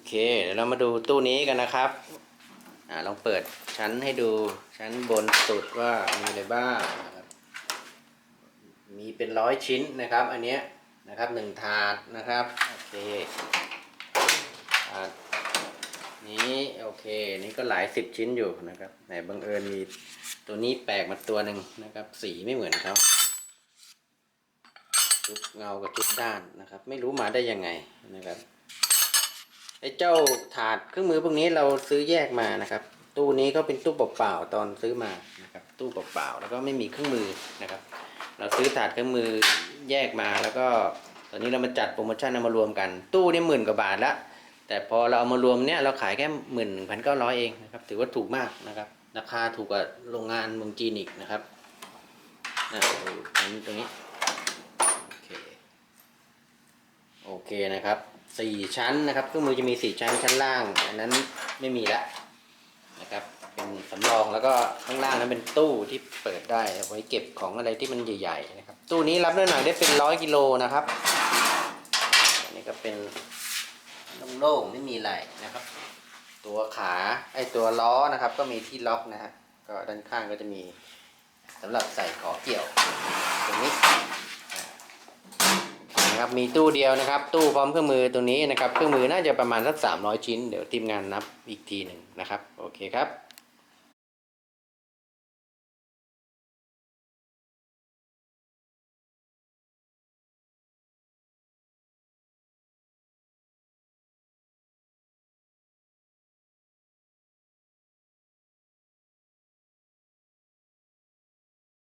อเค เดี๋ยวเรามาดูตู้นี้กันนะครับอ่าลองเปิดชั้นให้ดูชั้นบนสุดว่ามีอะไรบ้างนะครับมีเป็นร้อยชิ้นนะครับ อันเนี้ยนะครับหนึ่งถาดนะครับโอเคถาดนี้โอเค นี่ก็หลายสิบชิ้นอยู่นะครับไหนบังเอิญมีตัวนี้แปลกมาตัวหนึ่งนะครับ สีไม่เหมือนเขาชุดเงากับชุดด้านนะครับ ไม่รู้มาได้ยังไงนะครับ ไอ้เจ้าถาดเครื่องมือพวกนี้เราซื้อแยกมานะครับ ตู้นี้ก็เป็นตู้เปล่าๆตอนซื้อมานะครับ ตู้เปล่าๆแล้วก็ไม่มีเครื่องมือนะครับ เราซื้อถาดเครื่องมือแยกมาแล้วก็ตอนนี้เรามาจัดโปรโมชั่นเอามารวมกัน ตู้นี่หมื่นกว่าบาทละแต่พอเราเอามารวมเนี่ยเราขายแค่หมื่นหนึ่งพันเก้าร้อยเองนะครับถือว่าถูกมากนะครับ ราคาถูกกว่าโรงงานเมืองจีนอีกนะครับนะตรงนี้ตรงนี้โอเค โอ เคนะครับสี่ชั้นนะครับเครื่องมือจะมีสี่ชั้นชั้นล่าง อันนั้นไม่มีแล้วนะครับ เป็นสำรองแล้วก็ข้างล่างนั้นเป็นตู้ที่เปิดได้ไว้เก็บของอะไรที่มันใหญ่ๆนะครับ ตู้นี้รับน้ำหนักได้เป็นร้อยกิโลนะครับอันนี้ก็เป็นโล่งๆไม่มีอะไรนะครับ ตัวขาไอตัวล้อนะครับ ก็มีที่ล็อกนะฮะก็ด้านข้างก็จะมีสำหรับใส่ขอเกี่ยวตรงนี้ มีตู้เดียวนะครับ ตู้พร้อมเครื่องมือตัวนี้นะครับ เครื่องมือน่าจะประมาณสัก300 ชิ้น เดี๋ยวทีมงานนับอีกทีหนึ่งนะครับ โอเคครับ